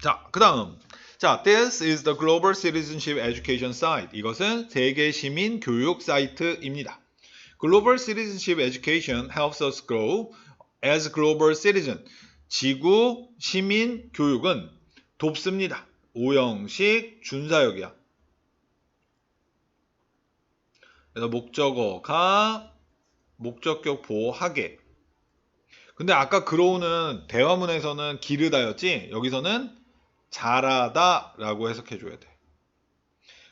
자, 그 다음. 자, this is the global citizenship education site. 이것은 세계 시민 교육 사이트입니다. Global citizenship education helps us grow as global citizen. 지구 시민 교육은 돕습니다. 오형식 준사역이야. 그래서 목적어가 목적격 보하게. 근데 아까 그로우는 대화문에서는 기르다였지 여기서는 잘하다 라고 해석해 줘야 돼.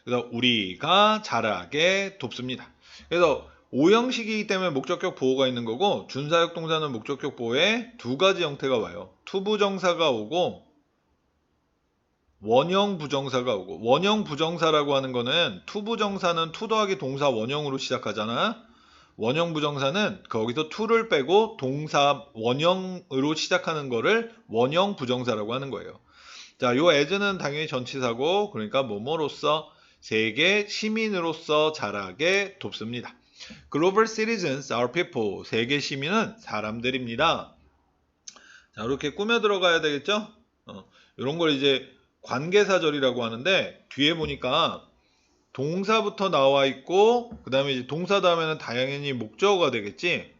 그래서 우리가 잘하게 돕습니다. 그래서 오형식이기 때문에 목적격 보호가 있는 거고 준사역 동사는 목적격 보호에 두 가지 형태가 와요. 투부정사가 오고 원형 부정사가 오고 원형 부정사라고 하는 거는 투부정사는 투 더하기 동사 원형으로 시작하잖아. 원형 부정사는 거기서 to를 빼고 동사 원형으로 시작하는 거를 원형 부정사라고 하는 거예요. 자, 요 as는 당연히 전치사고 그러니까 뭐뭐로서 세계 시민으로서 잘하게 돕습니다. Global citizens are people. 세계 시민은 사람들입니다. 자, 이렇게 꾸며 들어가야 되겠죠? 어, 이런 걸 이제 관계사절이라고 하는데 뒤에 보니까 동사부터 나와 있고 그 다음에 이제 동사 다음에는 당연히 목적어가 되겠지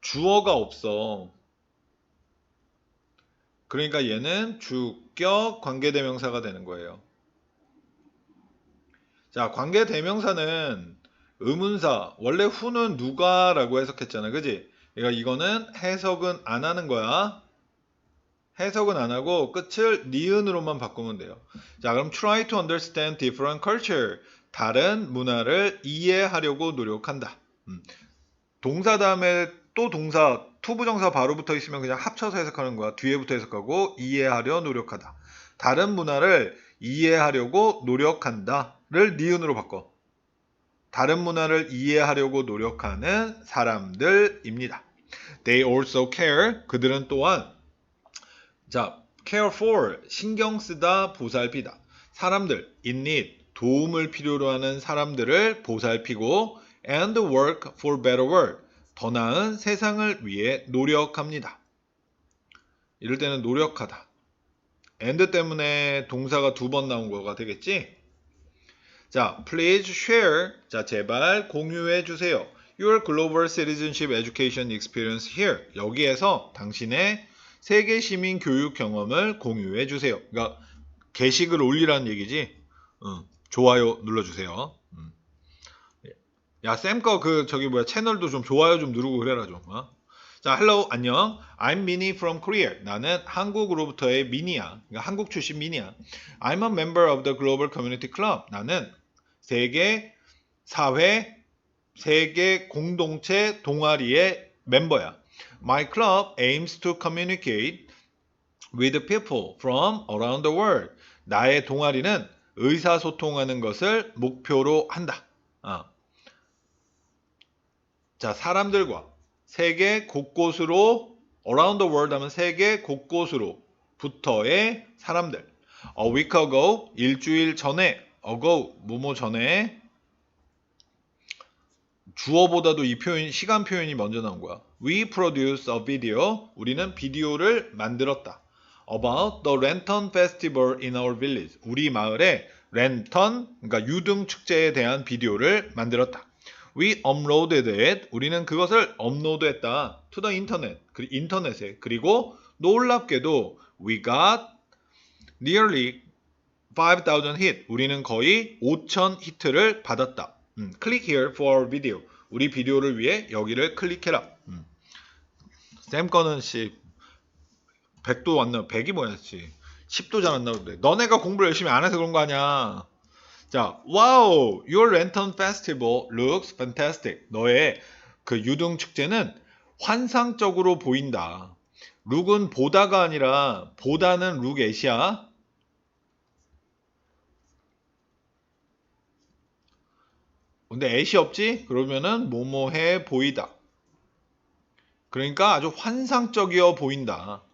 주어가 없어 그러니까 얘는 주격 관계대명사가 되는 거예요 자 관계대명사는 의문사 원래 후는 누가라고 해석했잖아 그지 그러니까 이거는 해석은 안 하는 거야 해석은 안 하고 끝을 니은으로만 바꾸면 돼요. 자, 그럼 try to understand different culture. 다른 문화를 이해하려고 노력한다. 음. 동사 다음에 또 동사, 투부정사 바로 붙어 있으면 그냥 합쳐서 해석하는 거야. 뒤에부터 해석하고 이해하려 노력하다. 다른 문화를 이해하려고 노력한다를 니은으로 바꿔. 다른 문화를 이해하려고 노력하는 사람들입니다. They also care. 그들은 또한 자, care for 신경 쓰다 보살피다. 사람들 in need 도움을 필요로 하는 사람들을 보살피고 and work for better world 더 나은 세상을 위해 노력합니다. 이럴 때는 노력하다. and 때문에 동사가 두 번 나온 거가 되겠지? 자, please share. 자, 제발 공유해 주세요. Your global citizenship education experience here. 여기에서 당신의 세계 시민 교육 경험을 공유해 주세요. 그러니까 게시글 올리라는 얘기지. 응, 좋아요 눌러 주세요. 음. 야, 쌤 거 그 저기 뭐야 채널도 좀 좋아요 좀 누르고 그래라 좀. 어? 자, hello 안녕. I'm Minnie from Korea. 나는 한국으로부터의 미니야. 그러니까 한국 출신 미니야. I'm a member of the Global Community Club. 나는 세계 사회 세계 공동체 동아리의 멤버야. My club aims to communicate with people from around the world. 나의 동아리는 의사소통하는 것을 목표로 한다. 어. 자, 사람들과 세계 곳곳으로 around the world 하면 세계 곳곳으로부터의 사람들. A week ago, 일주일 전에, ago, 뭐뭐 전에 주어보다도 이 표현, 시간 표현이 먼저 나온 거야. We produce a video. 우리는 비디오를 만들었다. About the lantern festival in our village. 우리 마을에 랜턴, 그러니까 유등 축제에 대한 비디오를 만들었다. We uploaded it. 우리는 그것을 업로드했다. To the internet. 그 인터넷에. 그리고 놀랍게도 we got nearly 5,000 hit. 우리는 거의 5,000 히트를 받았다. 음, click here for video. 우리 비디오를 위해 여기를 클릭해라. 음. 쌤 거는 씨 100도 안 나와. 100이 뭐야, 씨. 10도 잘 안 나오는데. 너네가 공부를 열심히 안 해서 그런 거 아니야. 자, wow, your lantern festival looks fantastic. 너의 그 유등 축제는 환상적으로 보인다. 룩은 보다가 아니라 보다는 룩엣이야. 근데 엣이 없지? 그러면은 뭐뭐해 보이다. 그러니까 아주 환상적이어 보인다.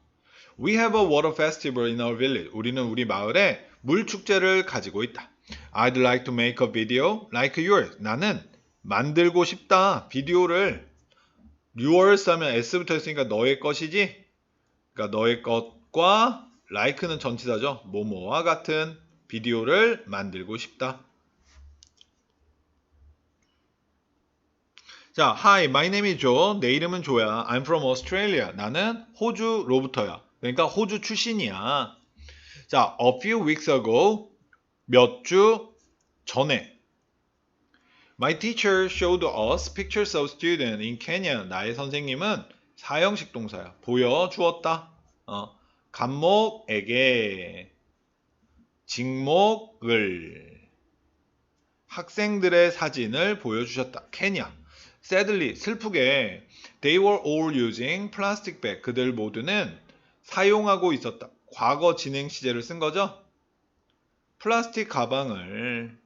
We have a water festival in our village. 우리는 우리 마을에 물 축제를 가지고 있다. I'd like to make a video like yours. 나는 만들고 싶다. 비디오를 yours 하면 s부터 했으니까 너의 것이지. 그러니까 너의 것과 like는 전치사죠. 뭐뭐와 같은 비디오를 만들고 싶다. 자, hi, my name is Joe. 내 이름은 조야. I'm from Australia. 나는 호주로부터야. 그러니까 호주 출신이야. 자, a few weeks ago. 몇 주 전에. My teacher showed us pictures of students in Kenya. 나의 선생님은 사형식 동사야. 보여주었다. 어, 감목에게 직목을 학생들의 사진을 보여주셨다. 케냐. Sadly, 슬프게 they were all using plastic bag. 그들 모두는 사용하고 있었다. 과거 진행 시제를 쓴 거죠? 플라스틱 가방을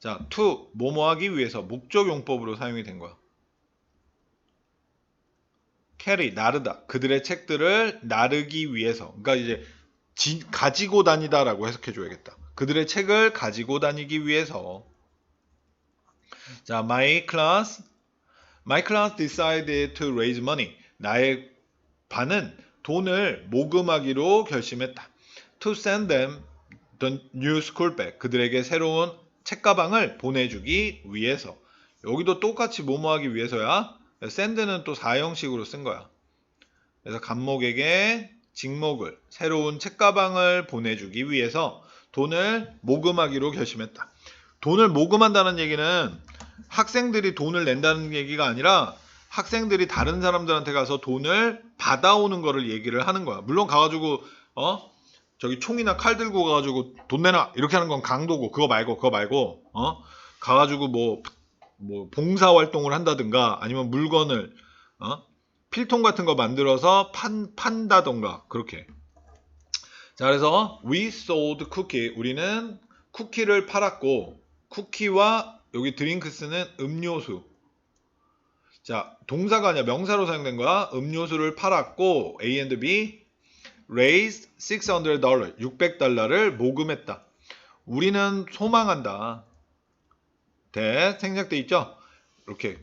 자, to 뭐뭐 하기 위해서 목적 용법으로 사용이 된 거야. carry 나르다. 그들의 책들을 나르기 위해서. 그러니까 이제 지- 가지고 다니다라고 해석해 줘야겠다. 그들의 책을 가지고 다니기 위해서. 자, my class My class decided to raise money. 나의 반은 돈을 모금하기로 결심했다. To send them new school bag. 그들에게 새로운 책가방을 보내주기 위해서. 여기도 똑같이 뭐뭐 하기 위해서야. send는 또 사형식으로 쓴 거야. 그래서 간목에게 직목을 새로운 책가방을 보내주기 위해서 돈을 모금하기로 결심했다. 돈을 모금한다는 얘기는 학생들이 돈을 낸다는 얘기가 아니라 학생들이 다른 사람들한테 가서 돈을 받아오는 거를 얘기를 하는 거야. 물론 가가지고 어 저기 총이나 칼 들고 가가지고 돈 내놔! 이렇게 하는 건 강도고 그거 말고 그거 말고 어? 가가지고 뭐뭐 봉사 활동을 한다든가 아니면 물건을 어? 필통 같은 거 만들어서 판 판다던가 그렇게. 자 그래서 we sold cookie. 우리는 쿠키를 팔았고 쿠키와 여기 드링크스는 음료수. 자 동사가 아니라 명사로 사용된 거야. 음료수를 팔았고 A and B raised 600 달러 600달러를 모금했다 우리는 소망한다 대 생략돼 있죠 이렇게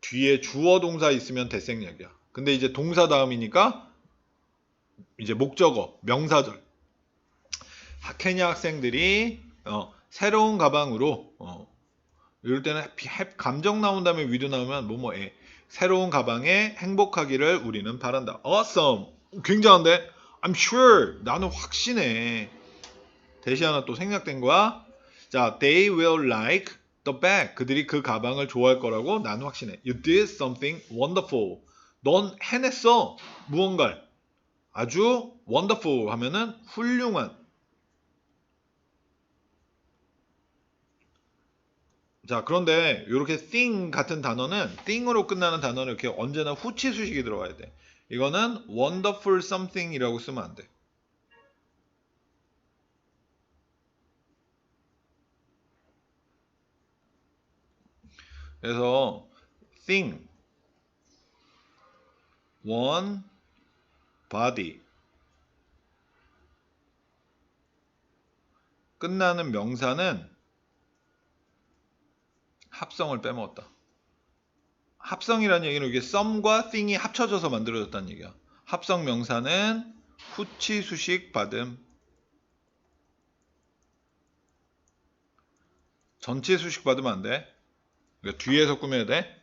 뒤에 주어 동사 있으면 대생략이야 근데 이제 동사 다음이니까 이제 목적어 명사절 케냐 학생들이 어, 새로운 가방으로 어, 이럴 때는 감정 나온 다음에 위드 나오면 뭐뭐에 새로운 가방에 행복하기를 우리는 바란다. Awesome. 굉장한데? I'm sure. 나는 확신해. 대시 하나 또 생략된 거야. 자, they will like the bag. 그들이 그 가방을 좋아할 거라고 나는 확신해. You did something wonderful. 넌 해냈어. 무언가를. 아주 wonderful 하면은 훌륭한. 자, 그런데 이렇게 thing 같은 단어는 thing으로 끝나는 단어는 이렇게 언제나 후치 수식이 들어가야 돼. 이거는 wonderful something이라고 쓰면 안 돼. 그래서 thing, one, body 끝나는 명사는 합성을 빼먹었다. 합성이라는 얘기는 이게 썸과 thing이 합쳐져서 만들어졌다는 얘기야. 합성 명사는 후치 수식 받음. 전체 수식 받으면 안 돼. 그러니까 뒤에서 꾸며야 돼.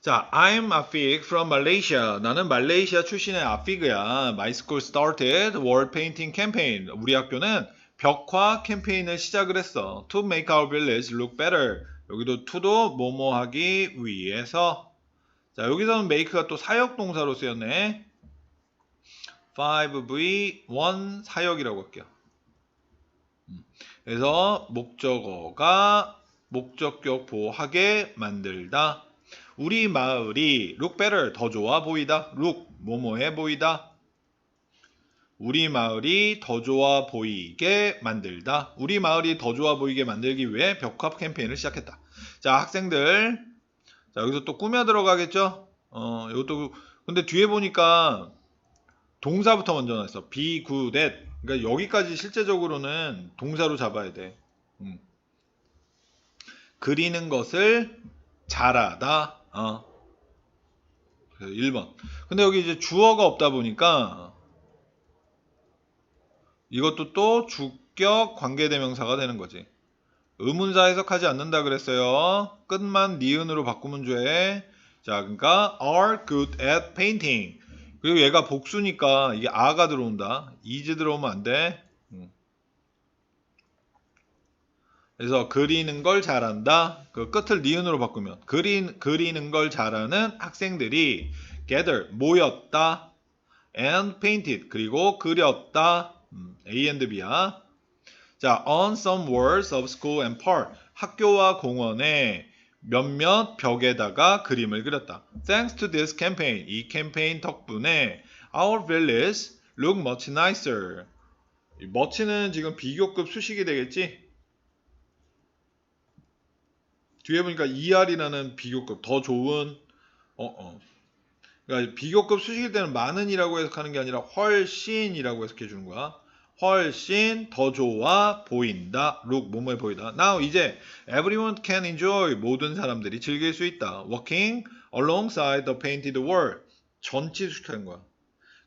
자, I'm Afik from Malaysia. 나는 말레이시아 출신의 아피그야. My school started wall painting campaign. 우리 학교는 벽화 캠페인을 시작을 했어. To make our village look better. 여기도 to도 뭐뭐 하기 위해서. 자, 여기서는 make가 또 사역 동사로 쓰였네. 5V1 사역이라고 할게요. 음, 그래서 목적어가 목적격 보하게 만들다. 우리 마을이 look better 더 좋아 보이다. look 뭐뭐해 보이다. 우리 마을이 더 좋아 보이게 만들다. 우리 마을이 더 좋아 보이게 만들기 위해 벽화 캠페인을 시작했다. 자, 학생들. 자, 여기서 또 꾸며 들어가겠죠? 어, 이것도, 근데 뒤에 보니까 동사부터 먼저 나왔어. be good at. 그러니까 여기까지 실제적으로는 동사로 잡아야 돼. 음. 그리는 것을 잘하다. 어. 그래서 1번. 근데 여기 이제 주어가 없다 보니까 이것도 또 주격 관계대명사가 되는 거지. 의문사 해석하지 않는다 그랬어요. 끝만 니은으로 바꾸면 돼. 자, 그러니까 are good at painting. 그리고 얘가 복수니까 이게 a가 들어온다. is 들어오면 안 돼. 음. 그래서 그리는 걸 잘한다. 그 끝을 니은으로 바꾸면 그리, 그리는 걸 잘하는 학생들이 gather 모였다. and painted 그리고 그렸다. 음, A and B야. 자, on some walls of school and park 학교와 공원에 몇몇 벽에다가 그림을 그렸다. Thanks to this campaign 이 캠페인 덕분에 our villas look much nicer. 이 much는 지금 비교급 수식이 되겠지? 뒤에 보니까 ER이라는 비교급 더 좋은 어 어. 그러니까 비교급 수식일 때는 많은이라고 해석하는 게 아니라 훨씬이라고 해석해 주는 거야. 훨씬 더 좋아 보인다. look 뭐뭐해 보이다. Now 이제 everyone can enjoy 모든 사람들이 즐길 수 있다. walking alongside the painted wall 전치수식하는 거야.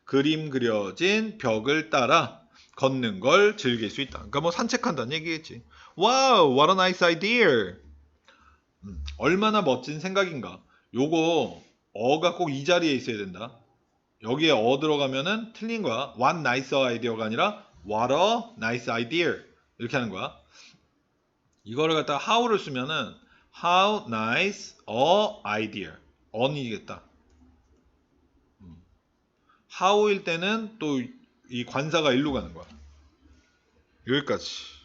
그림 그려진 벽을 따라 걷는 걸 즐길 수 있다. 그러니까 뭐 산책한다는 얘기겠지. Wow, what a nice idea. 음, 얼마나 멋진 생각인가. 요거 어가 꼭 이 자리에 있어야 된다. 여기에 어 들어가면은 틀린 거야. What nice idea가 아니라 A nice idea 이렇게 하는 거야. 이거를 갖다가 how를 쓰면은 How nice a idea. on이겠다. 음. how일 때는 또 이 관사가 일로 가는 거야. 여기까지.